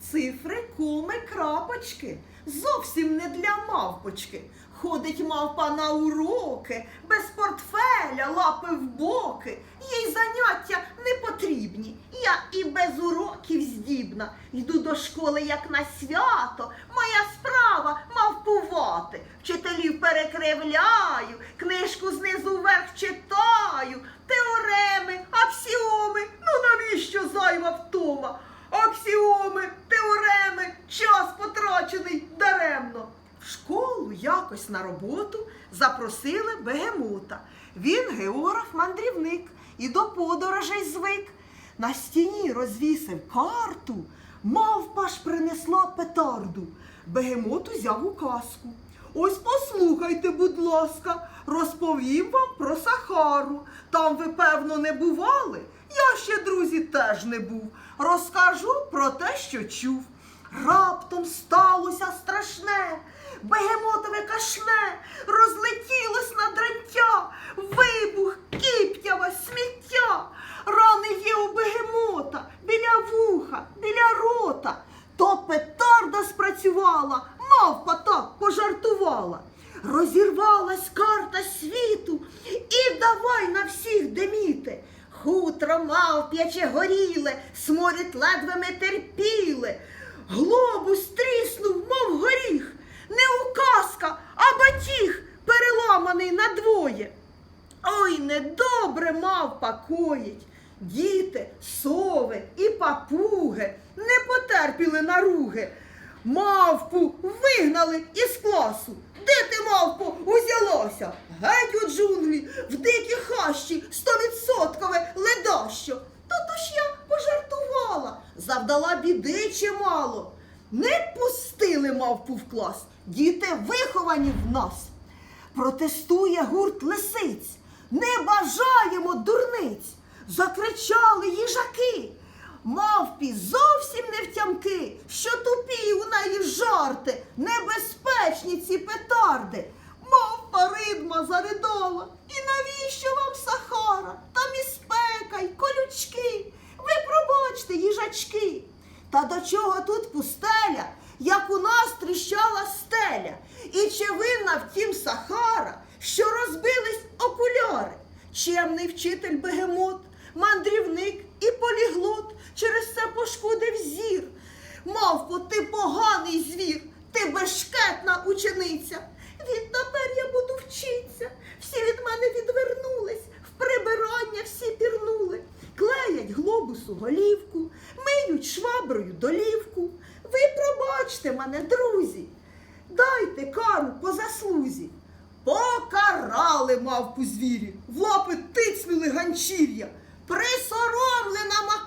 цифри, коми, крапочки. Зовсім не для мавпочки. Ходить мавпа на уроки, без портфеля, лапи в боки. Їй заняття не потрібні. Я і без уроків здібна. Йду до школи як на свято. Моя справа мавпувати. Вчителів перекривляю, книжку знизу вверх читаю, потрачений даремно. В школу якось на роботу запросили бегемота. Він географ-мандрівник і до подорожей звик. На стіні розвісив карту, мавпа ж принесла петарду. Бегемот узяв у казку. Ось послухайте, будь ласка, розповім вам про Сахару. Там ви, певно, не бували. Я ще, друзі, теж не був. Розкажу про те, що чув. Раптом сталося страшне, бегемотове кашне, розлетілось на дрантя, вибух, кіптява, сміття. Рани є у бегемота, біля вуха, біля рота. То петарда спрацювала, мавпа так пожартувала. Розірвалась карта світу і давай на всіх деміти. Хутро мавп'яче горіле, сморід ледве ми терпіли. Глобус тріснув, мов горіх, не указка, а батіг, переламаний надвоє. Ой, недобре мавпа коїть. Діти, сови і папуги не потерпіли наруги. Мавпу вигнали із класу. Де ти, мавпо, узялася? Геть у джунглі, в дикій хащі, стовідсоткове ледащо. Та то ж я пожартувала, завдала біди чимало. Не пустили мавпу в клас. Діти виховані в нас. Протестує гурт лисиць. Не бажаємо дурниць. Закричали їжаки. Мавпі зовсім не втямки, що тупі у неї жарти, небезпечні ці петарди. Мавпа ридма заридала. І навіщо вам Сахара? Там і спека, й колючки. Ви пробачте, їжачки. Та до чого тут пустеля, як у нас тріщала стеля? І чи винна втім Сахара, що розбились окуляри? Чемний вчитель бегемот, мандрівник і поліглот через це пошкодив зір. Мавпо, ти поганий звір, ти бешкетна учениця. Відтепер я буду вчитися. Всі від мене відвернулись, в прибирання всі пірнули. Клеять глобусу голівку, шваброю долівку. Ви пробачте мене, друзі, дайте кару по заслузі. Покарали мавпу звірі, в лапи тицнули ганчір'я. Присоромлена макако,